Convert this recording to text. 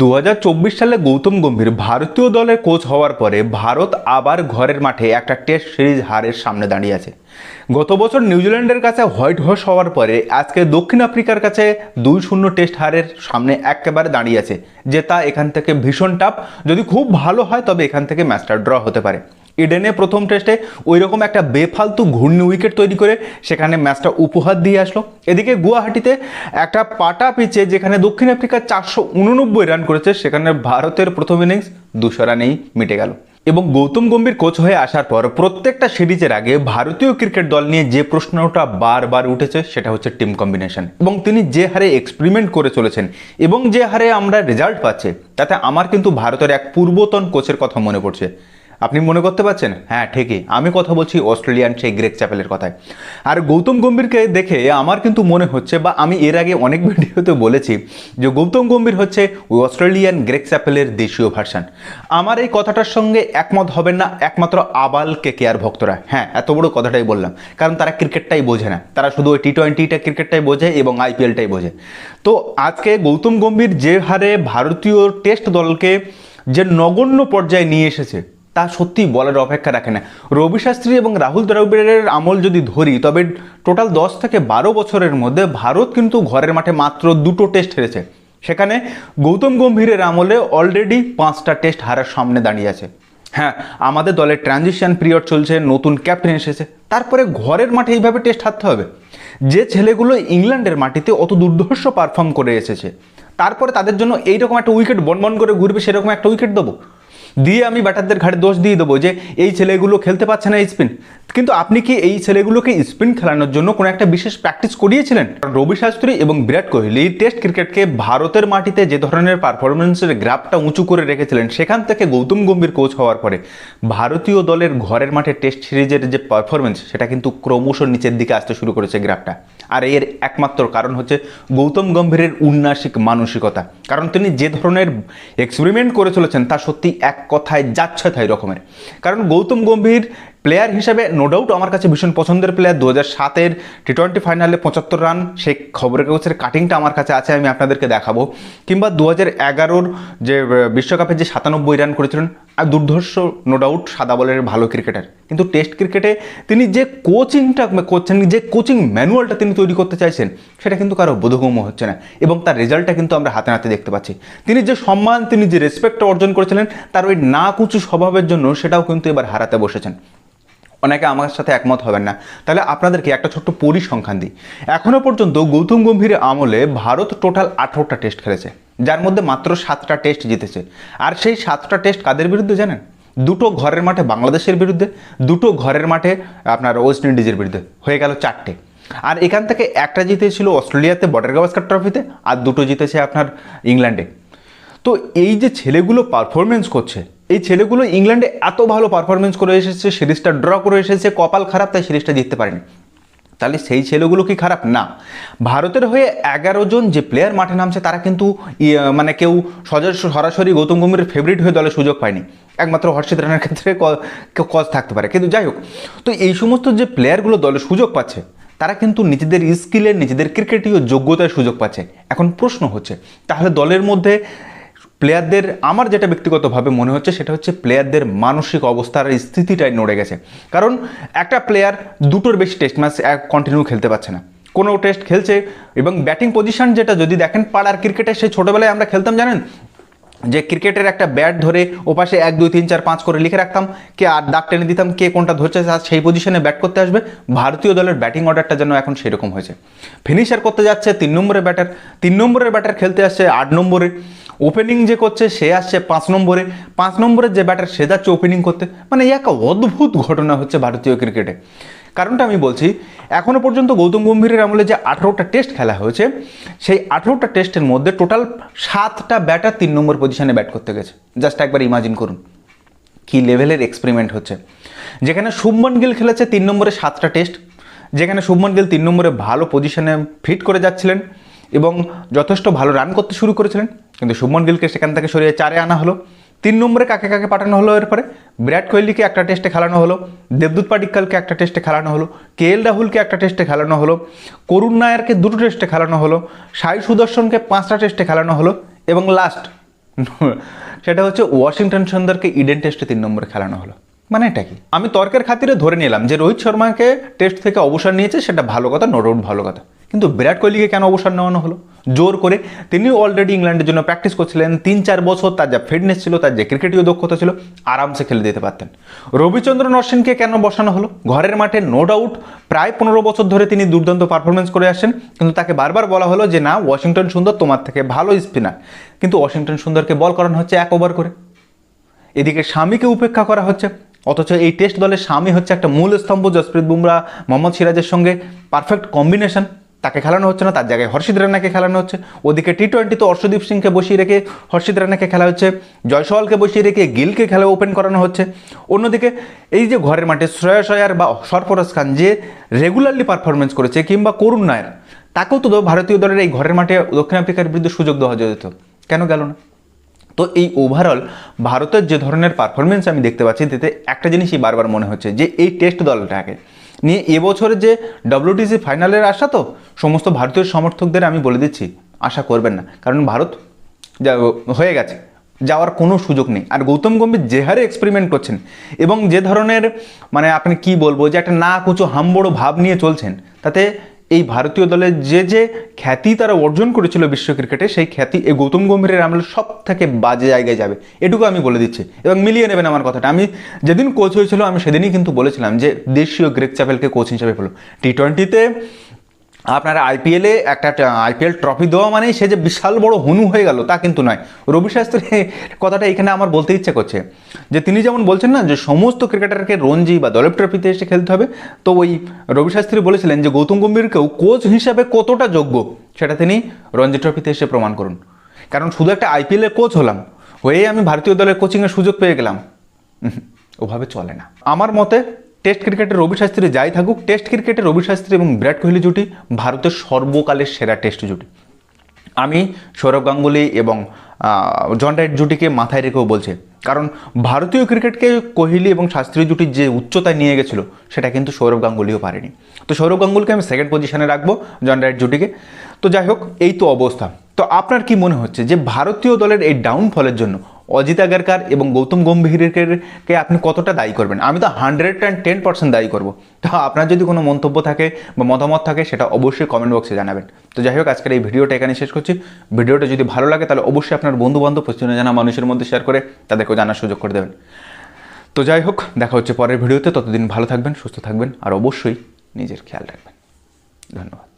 দু হাজার চব্বিশ সালে গৌতম গম্ভীর ভারতীয় দলের কোচ হওয়ার পরে ভারত আবার ঘরের মাঠে একটা টেস্ট সিরিজ হারের সামনে দাঁড়িয়ে আছে। গত বছর নিউজিল্যান্ডের কাছে হোয়াইট হাউস হওয়ার পরে আজকে দক্ষিণ আফ্রিকার কাছে দুই শূন্য টেস্ট হারের সামনে একেবারে দাঁড়িয়ে আছে, যে তা এখান থেকে ভীষণ টাফ যদি খুব ভালো হয়, তবে এখান থেকে ম্যাচটা ড্র হতে পারে। ইডেনে প্রথম টেস্টে ওই রকম একটা বেফালতু ঘূর্ণি উইকেট তৈরি করে সেখানে ম্যাচটা উপহার দিয়ে আসলো। এদিকে গুয়াহাটিতে একটা পাটা পিচে যেখানে দক্ষিণ আফ্রিকা চারশো উননব্বই রান করেছে, সেখানে ভারতের প্রথম ইনিংস দুশো রানেই মিটে গেল। এবং গৌতম গম্ভীর কোচ হয়ে আসার পর প্রত্যেকটা সিরিজের আগে ভারতীয় ক্রিকেট দল নিয়ে যে প্রশ্নটা বারবার উঠেছে, সেটা হচ্ছে টিম কম্বিনেশন এবং তিনি যে হারে এক্সপেরিমেন্ট করে চলেছেন এবং যে হারে আমরা রেজাল্ট পাচ্ছে, তাতে আমার কিন্তু ভারতের এক পূর্বতন কোচের কথা মনে পড়ছে। আপনি মনে করতে পারছেন? হ্যাঁ ঠিকই। আমি কথা বলছি অস্ট্রেলিয়ান সেই গ্রেক চ্যাপেলের কথায় আর গৌতম গম্ভীরকে দেখে আমার কিন্তু মনে হচ্ছে, বা আমি এর আগে অনেক ভিডিওতে বলেছি, যে গৌতম গম্ভীর হচ্ছে ওই অস্ট্রেলিয়ান গ্রেক চ্যাপেলের দেশীয় ভার্সান। আমার এই কথাটার সঙ্গে একমত হবেন না, একমাত্র আবাল কে কেয়ার ভক্তরা। হ্যাঁ এত বড় কথাটাই বললাম, কারণ তারা ক্রিকেটটাই বোঝে না। তারা শুধু ওই টি টোয়েন্টিটা ক্রিকেটটাই বোঝে এবং আইপিএলটাই বোঝে। তো আজকে গৌতম গম্ভীর যে হারে ভারতীয় টেস্ট দলকে যে নগণ্য পর্যায়ে নিয়ে এসেছে তা সত্যি বলার অপেক্ষা রাখে না। রবি শাস্ত্রী এবং রাহুল দ্রাবিড়ের আমল যদি ধরি, তবে টোটাল দশ থেকে বারো বছরের মধ্যে ভারত কিন্তু ঘরের মাঠে মাত্র দুটো টেস্ট হেরেছে। সেখানে গৌতম গম্ভীরের আমলে অলরেডি পাঁচটা টেস্ট হারার সামনে দাঁড়িয়ে আছে। হ্যাঁ আমাদের দলের ট্রানজিশন পিরিয়ড চলছে, নতুন ক্যাপ্টেন এসেছে। তারপরে ঘরের মাঠে এইভাবে টেস্ট হারতে হবে। যে ছেলেগুলো ইংল্যান্ডের মাটিতে অত দুর্ধর্ষ পারফর্ম করে এসেছে, তারপরে তাদের জন্য এইরকম একটা উইকেট বন বন করে ঘুরবে, সেরকম একটা উইকেট দেবো। দিয়ে আমি ব্যাটারদের ঘাড়ে দোষ দিয়ে দেবো যে এই ছেলেগুলো খেলতে পারছে না স্পিন। কিন্তু আপনি কি এই ছেলেগুলোকে স্পিন খেলানোর জন্য কোনো একটা বিশেষ প্র্যাকটিস করিয়েছিলেন? রবি শাস্ত্রী এবং বিরাট কোহলি টেস্ট ক্রিকেটকে ভারতের মাটিতে যে ধরনের পারফরমেন্সের গ্রাফটা উঁচু করে রেখেছিলেন, সেখান থেকে গৌতম গম্ভীর কোচ হওয়ার পরে ভারতীয় দলের ঘরের মাঠে টেস্ট সিরিজের যে পারফরমেন্স সেটা কিন্তু ক্রমশ নিচের দিকে আসতে শুরু করেছে গ্রাফটা। আর এর একমাত্র কারণ হচ্ছে গৌতম গম্ভীরের উন্নাসিক মানসিকতা। কারণ তিনি যে ধরনের এক্সপেরিমেন্ট করে চলেছেন, তা সত্যি এক কথায় যাচ্ছে তাই রকমের। কারণ গৌতম গম্ভীর প্লেয়ার হিসাবে নো ডাউট আমার কাছে ভীষণ পছন্দের প্লেয়ার। দু হাজার সাতের টি টোয়েন্টি ফাইনালে পঁচাত্তর রান সেই খবরের কাগজের কাটিংটা আমার কাছে আছে, আমি আপনাদেরকে দেখাবো। কিংবা দু হাজার এগারোর যে বিশ্বকাপে যে সাতানব্বই রান করেছিলেন আর দুর্ধর্ষ নো ডাউট সাদা বলের ভালো ক্রিকেটার। কিন্তু টেস্ট ক্রিকেটে তিনি যে কোচিংটা করছেন যে কোচিং ম্যানুয়ালটা তিনি তৈরি করতে চাইছেন, সেটা কিন্তু কারও বোধগম্য হচ্ছে না। এবং তার রেজাল্টটা কিন্তু আমরা হাতে নাতে দেখতে পাচ্ছি। তিনি যে সম্মান, তিনি যে রেসপেক্টটা অর্জন করেছিলেন, তার ওই না কুচু স্বভাবের জন্য সেটাও কিন্তু এবার হারাতে বসেছেন। অনেকে আমার সাথে একমত হবেন না। তাহলে আপনাদেরকে একটা ছোট্ট পরিসংখ্যান দিই? এখনও পর্যন্ত গৌতম গম্ভীরের আমলে ভারত টোটাল আঠেরোটা টেস্ট খেলেছে, যার মধ্যে মাত্র সাতটা টেস্ট জিতেছে। আর সেই সাতটা টেস্ট কাদের বিরুদ্ধে জানেন? দুটো ঘরের মাঠে বাংলাদেশের বিরুদ্ধে, দুটো ঘরের মাঠে আপনার ওয়েস্ট ইন্ডিজের বিরুদ্ধে, হয়ে গেল চারটে। আর এখান থেকে একটা জিতেছিল অস্ট্রেলিয়াতে বর্ডার গাভাস্কার ট্রফিতে আর দুটো জিতেছে আপনার ইংল্যান্ডে তো এই যে ছেলেগুলো পারফরমেন্স করছে এই ছেলেগুলো ইংল্যান্ডে এত ভালো পারফরমেন্স করে এসেছে, সিরিজটা ড্র করে এসেছে, কপাল খারাপ, তাই সিরিজটা জিততে পারেনি। তাহলে সেই ছেলেগুলো কি খারাপ? না। ভারতের হয়ে এগারো জন যে প্লেয়ার মাঠে নামছে, তারা কিন্তু মানে কেউ সরাসরি গৌতম গম্ভীরের ফেভারিট হয়ে দলে সুযোগ পায়নি। একমাত্র হর্ষিত রানের ক্ষেত্রে কজ থাকতে পারে। কিন্তু যাই হোক, তো এই সমস্ত যে প্লেয়ারগুলো দলে সুযোগ পাচ্ছে, তারা কিন্তু নিজেদের স্কিলের নিজেদের ক্রিকেটীয় যোগ্যতায় সুযোগ পাচ্ছে। এখন প্রশ্ন হচ্ছে, তাহলে দলের মধ্যে প্লেয়ারদের আমার যেটা ব্যক্তিগতভাবে মনে হচ্ছে সেটা হচ্ছে প্লেয়ারদের মানসিক অবস্থার স্থিতিটাই নড়ে গেছে। কারণ একটা প্লেয়ার দুটোর বেশি টেস্ট ম্যাচ কন্টিনিউ খেলতে পারছে না। কোনো টেস্ট খেলছে এবং ব্যাটিং পজিশন যেটা যদি দেখেন পাড়ার ক্রিকেটে সেই ছোটোবেলায় আমরা খেলতাম জানেন? যে ক্রিকেটের একটা ব্যাট ধরে ওপাশে এক, দুই, তিন, চার, পাঁচ করে লিখে রাখতাম, কে আর দাগ টেনে দিতাম, কে কোনটা ধরছে সেই পজিশনে ব্যাট করতে আসবে। ভারতীয় দলের ব্যাটিং অর্ডারটা যেন এখন সেরকম হয়েছে। ফিনিশার করতে যাচ্ছে তিন নম্বরে ব্যাটার তিন নম্বরের ব্যাটার খেলতে আসছে আট নম্বরে। ওপেনিং যে করছে, সে আসছে পাঁচ নম্বরে। পাঁচ নম্বরের যে ব্যাটার সে যাচ্ছে ওপেনিং করতে। মানে একটা অদ্ভুত ঘটনা হচ্ছে ভারতীয় ক্রিকেটে। কারণটা আমি বলছি এখনও পর্যন্ত গৌতম গম্ভীরের আমলে যে আঠেরোটা টেস্ট খেলা হয়েছে, সেই আঠেরোটা টেস্টের মধ্যে টোটাল সাতটা ব্যাটার তিন নম্বর পজিশনে ব্যাট করতে গেছে। জাস্ট একবার ইমাজিন করুন, কী লেভেলের এক্সপেরিমেন্ট হচ্ছে। যেখানে শুভমন গিল খেলেছে তিন নম্বরে সাতটা টেস্ট যেখানে শুভমন গিল তিন নম্বরে ভালো পজিশনে ফিট করে যাচ্ছিলেন এবং যথেষ্ট ভালো রান করতে শুরু করেছিলেন। কিন্তু শুভমন গিলকে সেখান থেকে সরিয়ে চারে আনা হলো। তিন নম্বরে কাকে কাকে পাঠানো হলো এরপরে? বিরাট কোহলিকে একটা টেস্টে খেলানো হলো, দেবদূত পাডিক্কালকে একটা টেস্টে খেলানো হলো, কে এল রাহুলকে একটা টেস্টে খেলানো হলো, করুণ নায়ারকে দুটো টেস্টে খেলানো হলো, সাই সুদর্শনকে পাঁচটা টেস্টে খেলানো হলো এবং লাস্ট সেটা হচ্ছে ওয়াশিংটন সুন্দরকে ইডেন টেস্টে তিন নম্বরে খেলানো হলো। মানে এটা কি? আমি তর্কের খাতিরে ধরে নিলাম যে রোহিত শর্মাকে টেস্ট থেকে অবসর নিয়েছে, সেটা ভালো কথা নো ডাউট ভালো কথা। কিন্তু বিরাট কোহলিকে কেন অবসর নেওয়ানো হলো? জোর করে। তিনি অলরেডি ইংল্যান্ডের জন্য প্র্যাকটিস করছিলেন। তিন চার বছর তার যা ফিটনেস ছিল, তার যে ক্রিকেটীয় দক্ষতা ছিল, আরামসে খেলে দিতে পারতেন। রবিচন্দ্রন অশ্বিনকে কেন বসানো হলো? ঘরের মাঠে নো ডাউট প্রায় পনেরো বছর ধরে তিনি দুর্দান্ত পারফরমেন্স করে আসেন। কিন্তু তাকে বারবার বলা হলো যে, না, ওয়াশিংটন সুন্দর, তোমার থেকে ভালো স্পিনার কিন্তু ওয়াশিংটন সুন্দরকে বল করানো হচ্ছে এক ওভার করে। এদিকে স্বামীকে উপেক্ষা করা হচ্ছে। অথচ এই টেস্ট দলের স্বামী হচ্ছে একটা মূল স্তম্ভ, জসপ্রীত বুমরা, মোহাম্মদ সিরাজের সঙ্গে পারফেক্ট কম্বিনেশন তাকে খেলানো হচ্ছে না, তার জায়গায় হর্ষিত রানাকে খেলানো হচ্ছে। ওদিকে টি টোয়েন্টিতে অর্শদীপ সিংকে বসিয়ে রেখে হর্ষিত রানাকে খেলা হচ্ছে। জয়সওয়ালকে বসিয়ে রেখে গিলকে খেলা ওপেন করানো হচ্ছে। অন্যদিকে এই যে ঘরের মাঠে শ্রেয়স আয়ার বা সরফরাজ খান যে রেগুলারলি পারফরমেন্স করেছে, কিংবা করুণ নায়ার তাকেও তো ভারতীয় দলের এই ঘরের মাঠে দক্ষিণ আফ্রিকার বিরুদ্ধে সুযোগ দেওয়া যেত। কেন গেল না? তো এই ওভারঅল ভারতের যে ধরনের পারফরমেন্স আমি দেখতে পাচ্ছি, তাতে একটা জিনিসই বারবার মনে হচ্ছে যে এই টেস্ট দলটাকে নিয়ে এবছরের যে ডব্লিউটিসি ফাইনালের আশা তো, সমস্ত ভারতীয় সমর্থকদের আমি বলে দিচ্ছি, আশা করবেন না। কারণ ভারত যা হয়ে গেছে, যাওয়ার কোনো সুযোগ নেই। আর গৌতম গম্ভীর যে হারে এক্সপেরিমেন্ট করছেন, এবং যে ধরনের মানে আপনি কি বলব, যে একটা না কুচো হাম্বড়ো ভাব নিয়ে চলছেন, তাতে এই ভারতীয় দলের যে যে খ্যাতি তারা অর্জন করেছিল বিশ্ব ক্রিকেটে, সেই খ্যাতি এই গৌতম গম্ভীরের আমলে সব থেকে বাজে জায়গায় যাবে। এটুকু আমি বলে দিচ্ছি। এবং মিলিয়ে নেবেন আমার কথাটা। আমি যেদিন কোচ হয়েছিল, আমি সেদিনই কিন্তু বলেছিলাম যে দেশীয় গ্রেক চ্যাপেলকে কোচ হিসাবে ফেলো টি টোয়েন্টিতে আপনার আইপিএলে একটা আইপিএল ট্রফি দেওয়া মানেই সে যে বিশাল বড় হনু হয়ে গেল, তা কিন্তু নয়। রবি শাস্ত্রী কথাটা এখানে আমার বলতে ইচ্ছে করছে। যে তিনি যেমন বলছেন না যে সমস্ত ক্রিকেটারকে রঞ্জি বা দলের ট্রফিতে এসে খেলতে হবে, তো ওই রবি শাস্ত্রী বলেছিলেন যে গৌতম গম্ভীরকেও কোচ হিসাবে কতটা যোগ্য, সেটা তিনি রঞ্জি ট্রফিতে এসে প্রমাণ করুন। কারণ শুধু একটা আইপিএলের কোচ হলাম হয়ে আমি ভারতীয় দলের কোচিংয়ের সুযোগ পেয়ে গেলাম। ওভাবে চলে না। আমার মতে টেস্ট ক্রিকেটে রবি শাস্ত্রী যাই থাকুক, টেস্ট ক্রিকেটে রবি শাস্ত্রী এবং বিরাট কোহলি জুটি ভারতের সর্বকালের সেরা টেস্ট জুটি। আমি সৌরভ গাঙ্গুলি এবং জন রাইট জুটিকে মাথায় রেখেও বলছে, কারণ ভারতীয় ক্রিকেটকে কোহলি এবং শাস্ত্রী জুটির যে উচ্চতায় নিয়ে গেছিল, সেটা কিন্তু সৌরভ গাঙ্গুলিও পারেনি। তো সৌরভ গাঙ্গুলিকে আমি সেকেন্ড পজিশনে রাখব জন রাইট জুটিকে। তো যাই হোক, এই তো অবস্থা। তো আপনার কি মনে হচ্ছে যে ভারতীয় দলের এই ডাউনফলের জন্য অজিত আগারকার এবং গৌতম গম্ভীরকে আপনি কতটা দায়ী করবেন? আমি তো হান্ড্রেড অ্যান্ড টেন পার্সেন্ট দায়ী করব। তো আপনার যদি কোনো মন্তব্য থাকে বা মতামত থাকে, সেটা অবশ্যই কমেন্ট বক্সে জানাবেন। তো যাই হোক, আজকের এই ভিডিওটা এখানে শেষ করছি। ভিডিওটা যদি ভালো লাগে, তাহলে অবশ্যই আপনার বন্ধু বান্ধব পশ্চিমে জানা মানুষের মধ্যে শেয়ার করে তাদেরকেও জানার সুযোগ করে দেবেন। তো যাই হোক, দেখা হচ্ছে পরের ভিডিওতে। ততদিন ভালো থাকবেন, সুস্থ থাকবেন, আর অবশ্যই নিজের খেয়াল রাখবেন। ধন্যবাদ।